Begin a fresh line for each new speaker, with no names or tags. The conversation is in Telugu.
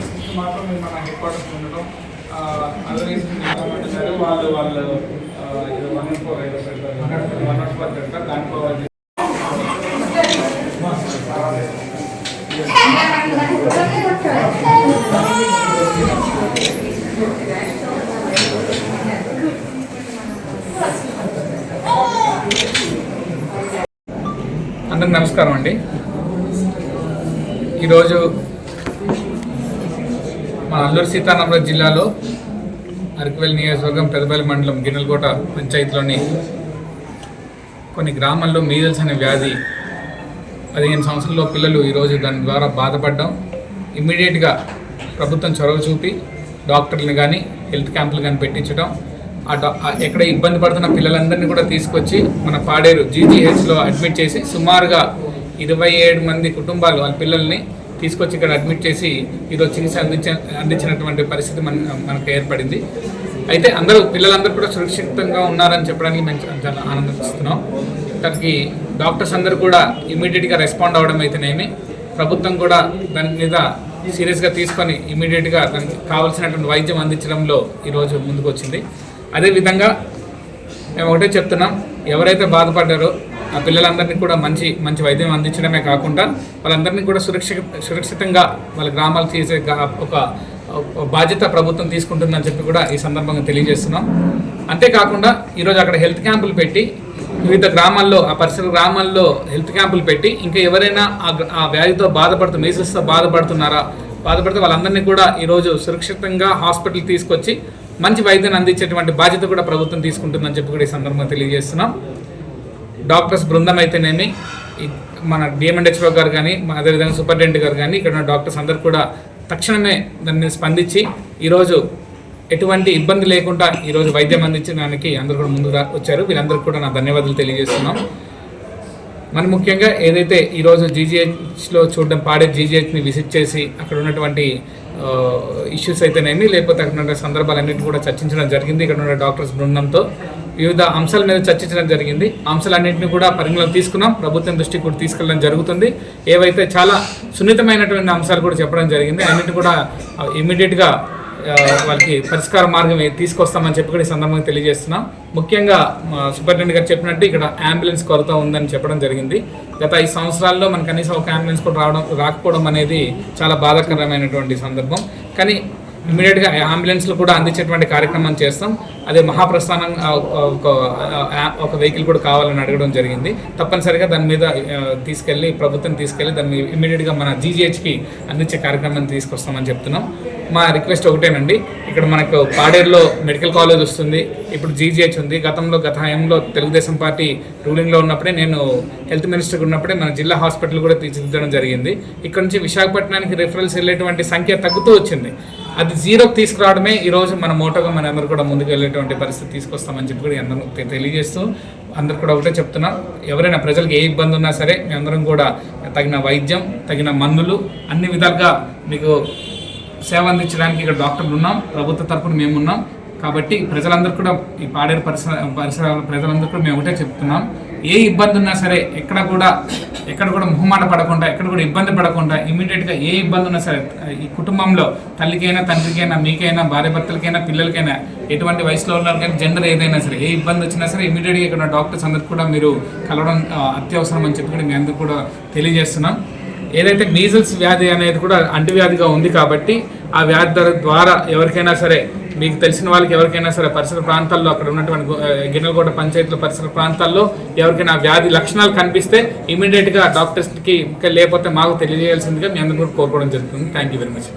డాక్టర్స్ మాత్రం మేము మన హెడ్ క్వార్టర్స్ ఉండడం అదర్వైజ్ అంటున్నారు వాళ్ళు వాళ్ళు వన్ నాట్ ఫోర్ ఏదో వన్ నాట్ ఫోర్ పెడతారు. దాంట్లో అది అందరికి నమస్కారం అండి. ఈరోజు మన అల్లూరు సీతారామరాజు జిల్లాలో అరకువెల్లి నియోజకవర్గం పెదపల్లి మండలం గిన్నెలకోట పంచాయతీలోని కొన్ని గ్రామాల్లో మీజల్స్ అనే వ్యాధి పదిహేను సంవత్సరాల్లో పిల్లలు ఈరోజు దాని ద్వారా బాధపడ్డాం. ఇమ్మీడియట్గా ప్రభుత్వం చొరవ చూపి డాక్టర్లు కానీ హెల్త్ క్యాంపులు కానీ పెట్టించడం ఎక్కడ ఇబ్బంది పడుతున్న పిల్లలందరినీ కూడా తీసుకొచ్చి మన పాడేరు జీజీహెచ్లో అడ్మిట్ చేసి సుమారుగా ఇరవై ఏడు మంది కుటుంబాలు వాళ్ళ పిల్లల్ని తీసుకొచ్చి ఇక్కడ అడ్మిట్ చేసి ఈరోజు చికిత్స అందించ అందించినటువంటి పరిస్థితి మన మనకు ఏర్పడింది. అయితే అందరూ పిల్లలందరూ కూడా సురక్షితంగా ఉన్నారని చెప్పడానికి మేము చాలా ఆనందిస్తున్నాం. తనకి డాక్టర్స్ అందరూ కూడా ఇమీడియట్గా రెస్పాండ్ అవ్వడం అయితేనేమి ప్రభుత్వం కూడా దాని మీద సీరియస్గా తీసుకొని ఇమీడియట్గా దానికి కావాల్సినటువంటి వైద్యం అందించడంలో ఈరోజు ముందుకు వచ్చింది అదేవిధంగా మేము ఒకటే చెప్తున్నాం ఎవరైతే బాధపడ్డారో ఆ పిల్లలందరినీ కూడా మంచి మంచి వైద్యం అందించడమే కాకుండా వాళ్ళందరినీ కూడా సురక్షిత సురక్షితంగా వాళ్ళ గ్రామాలు చేసే ఒక బాధ్యత ప్రభుత్వం తీసుకుంటుందని చెప్పి కూడా ఈ సందర్భంగా తెలియజేస్తున్నాం. అంతేకాకుండా ఈరోజు అక్కడ హెల్త్ క్యాంపులు పెట్టి వివిధ గ్రామాల్లో ఆ పరిసర గ్రామాల్లో హెల్త్ క్యాంపులు పెట్టి ఇంకా ఎవరైనా ఆ వ్యాధితో బాధపడుతూ మీసెస్తో బాధపడుతున్నారా బాధపడితే వాళ్ళందరినీ కూడా ఈరోజు సురక్షితంగా హాస్పిటల్ తీసుకొచ్చి మంచి వైద్యాన్ని అందించేటువంటి బాధ్యత కూడా ప్రభుత్వం తీసుకుంటుందని చెప్పి కూడా ఈ సందర్భంగా తెలియజేస్తున్నాం. డాక్టర్స్ బృందం అయితేనేమి మన డిఎండ్ ఎక్స్పో గారు కానీ అదేవిధంగా సూపరింటెండెంట్ గారు కానీ ఇక్కడ ఉన్న డాక్టర్స్ అందరు కూడా తక్షణమే దాన్ని స్పందించి ఈరోజు ఎటువంటి ఇబ్బంది లేకుండా ఈరోజు వైద్యం అందించడానికి అందరూ కూడా ముందు రా- వచ్చారు. వీళ్ళందరికీ కూడా నా ధన్యవాదాలు తెలియజేస్తున్నాం. మరి ముఖ్యంగా ఏదైతే ఈరోజు జీజీహెచ్లో చూడడం పాడే జీజీహెచ్ని విజిట్ చేసి అక్కడ ఉన్నటువంటి ఇష్యూస్ అయితేనేమి లేకపోతే అక్కడ ఉన్న సందర్భాలన్నింటినీ కూడా చర్చించడం జరిగింది. ఇక్కడ ఉన్న డాక్టర్స్ బృందంతో వివిధ అంశాల మీద చర్చించడం జరిగింది. అంశాలన్నింటినీ కూడా పరిగణలోకి తీసుకున్నాం. ప్రభుత్వం దృష్టికి కూడా తీసుకెళ్ళడం జరుగుతుంది. ఏవైతే చాలా సున్నితమైనటువంటి అంశాలు కూడా చెప్పడం జరిగింది అన్నింటినీ కూడా ఇమీడియట్గా వాళ్ళకి పరిష్కార మార్గం తీసుకొస్తామని చెప్పి కూడా ఈ సందర్భంగా తెలియజేస్తున్నాం. ముఖ్యంగా సూపరింటెండెంట్ గారు చెప్పినట్టు ఇక్కడ అంబులెన్స్ కొరత ఉందని చెప్పడం జరిగింది. గత ఐదు సంవత్సరాల్లో మనకు కనీసం ఒక అంబులెన్స్ కూడా రావడం రాకపోవడం అనేది చాలా బాధాకరమైనటువంటి సందర్భం. కానీ ఇమీడియట్గా అంబులెన్స్లు కూడా అందించేటువంటి కార్యక్రమం చేస్తాం. అదే మహాప్రస్థానం ఒక ఒక వెహికల్ కూడా కావాలని అడగడం జరిగింది. తప్పనిసరిగా దాని మీద తీసుకెళ్ళి ప్రభుత్వం తీసుకెళ్ళి దాన్ని ఇమీడియట్గా మన జీజీహెచ్కి అందించే కార్యక్రమాన్ని తీసుకొస్తామని చెప్తున్నాం. మా రిక్వెస్ట్ ఒకటేనండి. ఇక్కడ మనకు పాడేరులో మెడికల్ కాలేజ్ వస్తుంది. ఇప్పుడు జీజీహెచ్ ఉంది. గతంలో గత హయాంలో తెలుగుదేశం పార్టీ రూలింగ్లో ఉన్నప్పుడే నేను హెల్త్ మినిస్టర్గా ఉన్నప్పుడే మన జిల్లా హాస్పిటల్ కూడా తీర్చిదిద్దడం జరిగింది. ఇక్కడ నుంచి విశాఖపట్నానికి రిఫరల్స్ వెళ్ళేటువంటి సంఖ్య తగ్గుతూ వచ్చింది. అది జీరోకి తీసుకురావడమే ఈరోజు మన మోటోగా మన అందరూ కూడా ముందుకు వెళ్ళేటువంటి పరిస్థితి తీసుకొస్తామని చెప్పి కూడా అందరూ తెలియజేస్తూ అందరు కూడా ఒకటే చెప్తున్నాం. ఎవరైనా ప్రజలకు ఏ ఇబ్బంది ఉన్నా సరే మీ అందరం కూడా తగిన వైద్యం తగిన మందులు అన్ని విధాలుగా మీకు సేవ అందించడానికి ఇక్కడ డాక్టర్లు ఉన్నాం. ప్రభుత్వ తరఫున మేము ఉన్నాం కాబట్టి ప్రజలందరూ కూడా ఈ పాడేరు పరిసర పరిసరాల ప్రజలందరూ కూడా మేము ఒకటే చెప్తున్నాం. ఏ ఇబ్బంది ఉన్నా సరే ఎక్కడ కూడా ఎక్కడ కూడా మొహమాట పడకుండా ఎక్కడ కూడా ఇబ్బంది పడకుండా ఇమీడియట్గా ఏ ఇబ్బంది ఉన్నా సరే ఈ కుటుంబంలో తల్లికైనా తండ్రికైనా మీకైనా భార్య భర్తలకైనా పిల్లలకైనా ఎటువంటి వయసులో ఉన్నారు కానీ జెండర్ ఏదైనా సరే ఏ ఇబ్బంది వచ్చినా సరే ఇమీడియట్గా ఇక్కడ డాక్టర్స్ అందరికీ కూడా మీరు కలవడం అత్యవసరం అని చెప్పి కూడా మీ అందరూ కూడా తెలియజేస్తున్నాం. ఏదైతే మీజల్స్ వ్యాధి అనేది కూడా అంటువ్యాధిగా ఉంది కాబట్టి ఆ వ్యాధి ద్వారా ఎవరికైనా సరే మీకు తెలిసిన వాళ్ళకి ఎవరికైనా సరే పరిసర ప్రాంతాల్లో అక్కడ ఉన్నటువంటి గు- గిన్నెలకోట పంచాయతీల పరిసర ప్రాంతాల్లో ఎవరికైనా వ్యాధి లక్షణాలు కనిపిస్తే ఇమీడియట్గా డాక్టర్స్కి ఇంకా లేకపోతే మాకు తెలియజేయాల్సిందిగా మీ అందరూ కూడా కోరుకోవడం జరుగుతుంది. Thank you very much